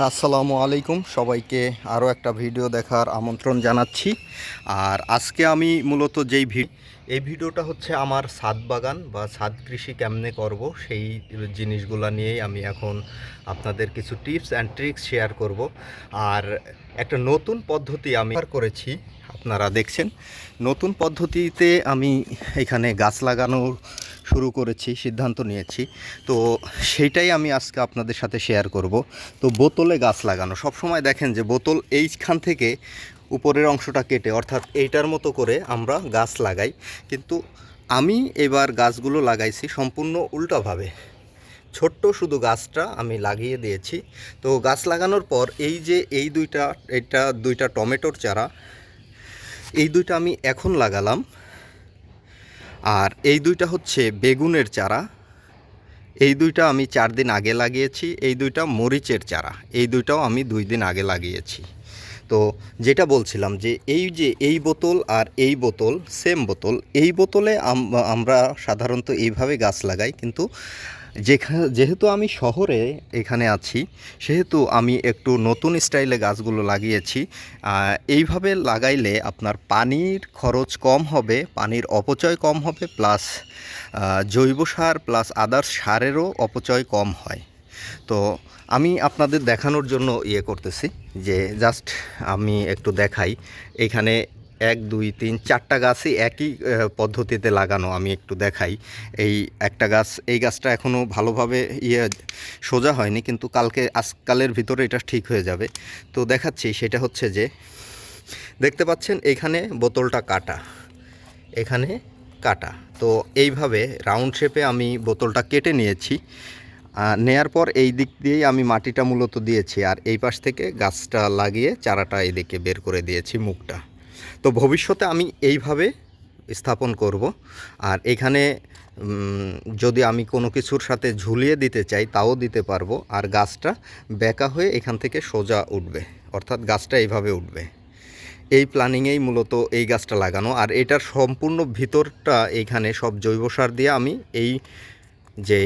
আসসালামু আলাইকুম। সবাইকে আরও একটা ভিডিও দেখার আমন্ত্রণ জানাচ্ছি। আর আজকে আমি মূলত যেই এই ভিডিওটা হচ্ছে আমার ছাদ বাগান বা ছাদ কৃষি কেমনে করব, সেই জিনিসগুলো নিয়েই আমি এখন আপনাদের কিছু টিপস অ্যান্ড ট্রিক্স শেয়ার করব। আর একটা নতুন পদ্ধতি আমি করেছি, আপনারা দেখছেন। নতুন পদ্ধতিতে আমি এখানে গাছ লাগানোর শুরু করেছি, সিদ্ধান্ত নিয়েছি। তো সেইটাই আমি আজকে আপনাদের সাথে শেয়ার করব। তো বোতলে গাছ লাগানো সব সময় দেখেন যে বোতল এইখান থেকে উপরের অংশটা কেটে, অর্থাৎ এইটার মতো করে আমরা গাছ লাগাই। কিন্তু আমি এবার গাছগুলো লাগাইছি সম্পূর্ণ উল্টাভাবে। ছোট্ট শুধু গাছটা আমি লাগিয়ে দিয়েছি। তো গাছ লাগানোর পর এই যে এই দুইটা, এটা দুইটা টমেটোর চারা, এই দুইটা আমি এখন লাগালাম। আর এই দুইটা হচ্ছে বেগুনের চারা। এই দুইটা আমি চার দিন আগে লাগিয়েছি, এই দুইটা মরিচের চারা। এই দুইটাও আমি দুই দিন আগে লাগিয়েছি। তো যেটা বলছিলাম যে এই যে এই বোতল আর এই বোতল সেম বোতল, এই বোতলে আম- আমরা সাধারণত এইভাবে গাছ লাগাই, কিন্তু যেখানে যেহেতু আমি শহরে এখানে আছি, সেহেতু আমি একটু নতুন স্টাইলে গাছগুলো লাগিয়েছি এইভাবে লাগাইলে আপনার পানির খরচ কম হবে, পানির অপচয় কম হবে প্লাস জৈব সার প্লাস আদার্স সারেরও অপচয় কম হয়। তো আমি আপনাদের দেখানোর জন্য ইয়ে করতেছি যে জাস্ট আমি একটু দেখাই। এখানে এক, দুই, তিন, চারটা গাছই একই পদ্ধতিতে লাগানো আমি একটু দেখাই। এই একটা গাছ, এই গাছটা এখনও ভালোভাবে ইয়ে সোজা হয়নি, কিন্তু কালকে, আজকালের ভিতরে এটা ঠিক হয়ে যাবে। তো দেখাচ্ছি, সেটা হচ্ছে যে দেখতে পাচ্ছেন, এখানে বোতলটা কাটা। এখানে কাটা। তো এইভাবে রাউন্ড শেপে আমি বোতলটা কেটে নিয়েছি। নেয়ার পর এই দিক দিয়েই আমি মাটিটা মূলত দিয়েছি আর এই পাশ থেকে গাছটা লাগিয়ে চারাটা এদিকে বের করে দিয়েছি মুখটা। তো ভবিষ্যতে আমি এইভাবে স্থাপন করব আর এখানে যদি আমি কোনো কিছুর সাথে ঝুলিয়ে দিতে চাই তাও দিতে পারব আর গাছটা বেঁকা হয়ে এখান থেকে সোজা উঠবে, অর্থাৎ গাছটা এইভাবে উঠবে। এই প্ল্যানিংয়েই মূলত এই গাছটা লাগানো আর এটার সম্পূর্ণ ভিতরটা এইখানে সব জৈব সার দিয়ে আমি এই যে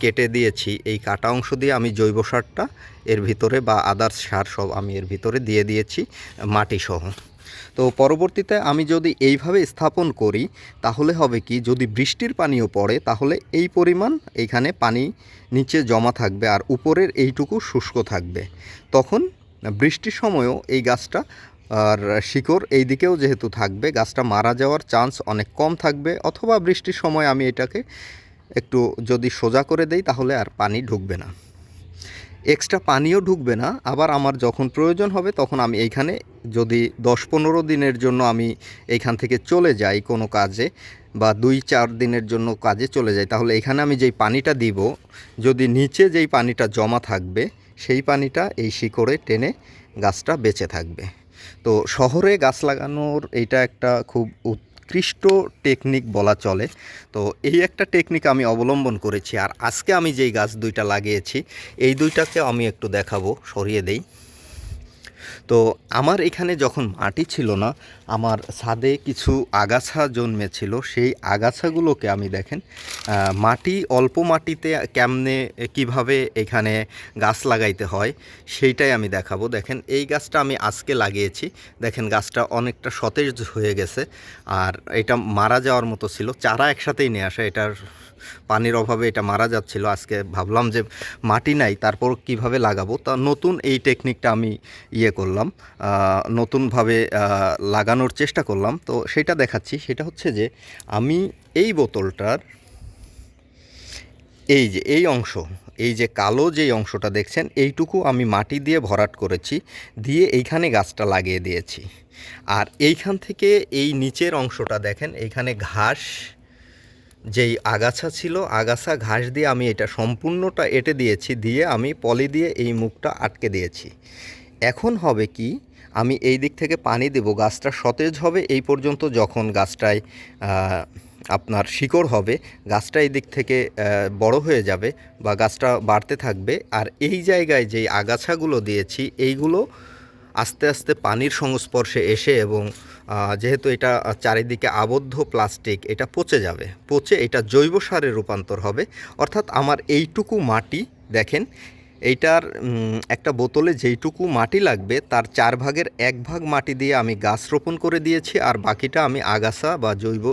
কেটে দিয়েছি, এই কাটা অংশ দিয়ে আমি জৈব সারটা এর ভিতরে বা আদার্স সার সব আমি এর ভিতরে দিয়ে দিয়েছি মাটি সহ তো পরবর্তীতে আমি যদি এইভাবে স্থাপন করি, তাহলে হবে কি, যদি বৃষ্টির পানিও পড়ে, তাহলে এই পরিমাণ এইখানে পানি নিচে জমা থাকবে আর উপরের এইটুকু শুষ্ক থাকবে। তখন বৃষ্টির সময়ও এই গাছটা আর শিকড় এই দিকেও যেহেতু থাকবে, গাছটা মারা যাওয়ার চান্স অনেক কম থাকবে, অথবা বৃষ্টির সময় আমি এটাকে একটু যদি সোজা করে দেই, তাহলে আর পানি ঢুকবে না। এক্সট্রা পানিও ঢুকবে না। আবার আমার যখন প্রয়োজন হবে, তখন আমি এইখানে যদি দশ পনেরো দিনের জন্য আমি এইখান থেকে চলে যাই কোনো কাজে, বা দুই চার দিনের জন্য কাজে চলে যাই, তাহলে এখানে আমি যেই পানিটা দিব, যদি নিচে যেই পানিটা জমা থাকবে, সেই পানিটা এই শিকড়ে টেনে গাছটা বেঁচে থাকবে। তো শহরে গাছ লাগানোর এটা একটা খুব উৎকৃষ্ট টেকনিক বলা চলে। তো এই একটা টেকনিক আমি অবলম্বন করেছি আর আজকে আমি যেই গাছ দুইটা লাগিয়েছি, এই দুইটাকে আমি একটু দেখাবো, সরিয়ে দেই। তো আমার এখানে যখন মাটি ছিল না, আমার ছাদে কিছু আগাছা জন্মেছিল। সেই আগাছাগুলোকে আমি দেখেন মাটি, অল্প মাটিতে কেমনে, কীভাবে এখানে গাছ লাগাইতে হয়, সেইটাই আমি দেখাবো। দেখেন, এই গাছটা আমি আজকে লাগিয়েছি। দেখেন, গাছটা অনেকটা সতেজ হয়ে গেছে। আর এটা মারা যাওয়ার মতো ছিল। চারা একসাথেই নিয়ে আসা। এটার পানির অভাবে এটা মারা যাচ্ছিল। আজকে ভাবলাম যে মাটি নাই তারপর কীভাবে লাগাবো? তা নতুন এই টেকনিকটা আমি ইয়ে করলাম নতুনভাবে লাগানোর চেষ্টা করলাম। তো সেটা দেখাচ্ছি, সেটা হচ্ছে যে আমি এই বোতলটার এই যে, এই অংশ, এই যে কালো যেই অংশটা দেখছেন, এইটুকু আমি মাটি দিয়ে ভরাট করেছি, দিয়ে এইখানে গাছটা লাগিয়ে দিয়েছি। আর এইখান থেকে এই নিচের অংশটা দেখেন, এইখানে ঘাস, যেই আগাছা ছিল, আগাছা ঘাস দিয়ে আমি এটা সম্পূর্ণটা এটে দিয়েছি, দিয়ে আমি পলি দিয়ে এই মুখটা আটকে দিয়েছি। এখন হবে কি? আমি এই দিক থেকে পানি দেব, গাছটা সতেজ হবে এই পর্যন্ত যখন গাছটায় আপনার শিকড় হবে, গাছটা এই দিক থেকে বড় হয়ে যাবে বা গাছটা বাড়তে থাকবে। আর এই জায়গায় যেই আগাছাগুলো দিয়েছি, এইগুলো আস্তে আস্তে পানির সংস্পর্শে এসে এবং যেহেতু এটা চারিদিকে আবদ্ধ প্লাস্টিক, এটা পচে যাবে। পচে এটা জৈব সারে রূপান্তর হবে। অর্থাৎ আমার এইটুকু মাটি, দেখেন এইটার একটা বোতলে যেইটুকু মাটি লাগবে, তার চার ভাগের এক ভাগ মাটি দিয়ে আমি গাছ রোপণ করে দিয়েছি, আর বাকিটা আমি আগাছা বা জৈব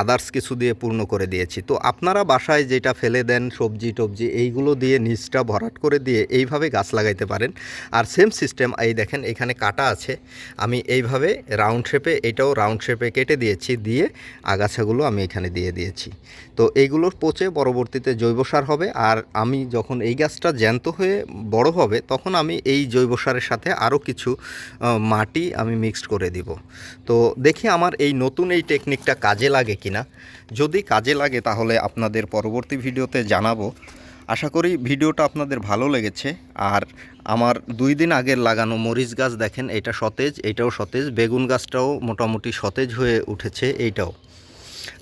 আদার্স কিছু দিয়ে পূর্ণ করে দিয়েছি। তো আপনারা বাসায় যেটা ফেলে দেন, সবজি টবজি, এইগুলো দিয়ে নিচটা ভরাট করে দিয়ে এইভাবে গাছ লাগাইতে পারেন। আর সেম সিস্টেম এই দেখেন এখানে কাটা আছে, আমি এইভাবে রাউন্ড শেপে এটাও রাউন্ড শেপে কেটে দিয়েছি, দিয়ে আগাছাগুলো আমি এখানে দিয়ে দিয়েছি। তো এইগুলো পচে পরবর্তীতে জৈব সার হবে, আর আমি যখন এই গাছটা জ্যান্ত হয়ে বড় হবে, তখন আমি এই জৈব সারের সাথে আরও কিছু মাটি আমি মিক্সড করে দিব। তো দেখি আমার এই নতুন এই টেকনিকটা কাজে লাগে কিনা। যদি কাজে লাগে তাহলে আপনাদের পরবর্তী ভিডিওতে জানাব। আশা করি ভিডিওটা আপনাদের ভালো লেগেছে। আর আমার দুই দিন আগের লাগানো মরিচ গাছ দেখেন, এটা সতেজ, এটাও সতেজ, বেগুন গাছটাও মোটামুটি সতেজ হয়ে উঠেছে, এইটাও।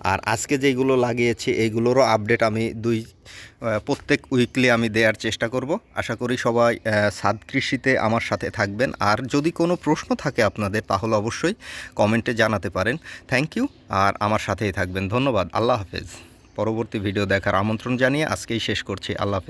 আর আজকে যেগুলো লাগিয়েছি এইগুলোরও আপডেট আমি দুই প্রত্যেক উইকলি আমি দেওয়ার চেষ্টা করব। আশা করি সবাই সাদ কৃষিতে আমার সাথে থাকবেন। আর যদি কোনো প্রশ্ন থাকে আপনাদের, তাহলে অবশ্যই কমেন্টে জানাতে পারেন। থ্যাংক ইউ আর আমার সাথেই থাকবেন। ধন্যবাদ। আল্লাহ হাফেজ। পরবর্তী ভিডিও দেখার আমন্ত্রণ জানিয়ে আজকেই শেষ করছি। আল্লাহ হাফেজ।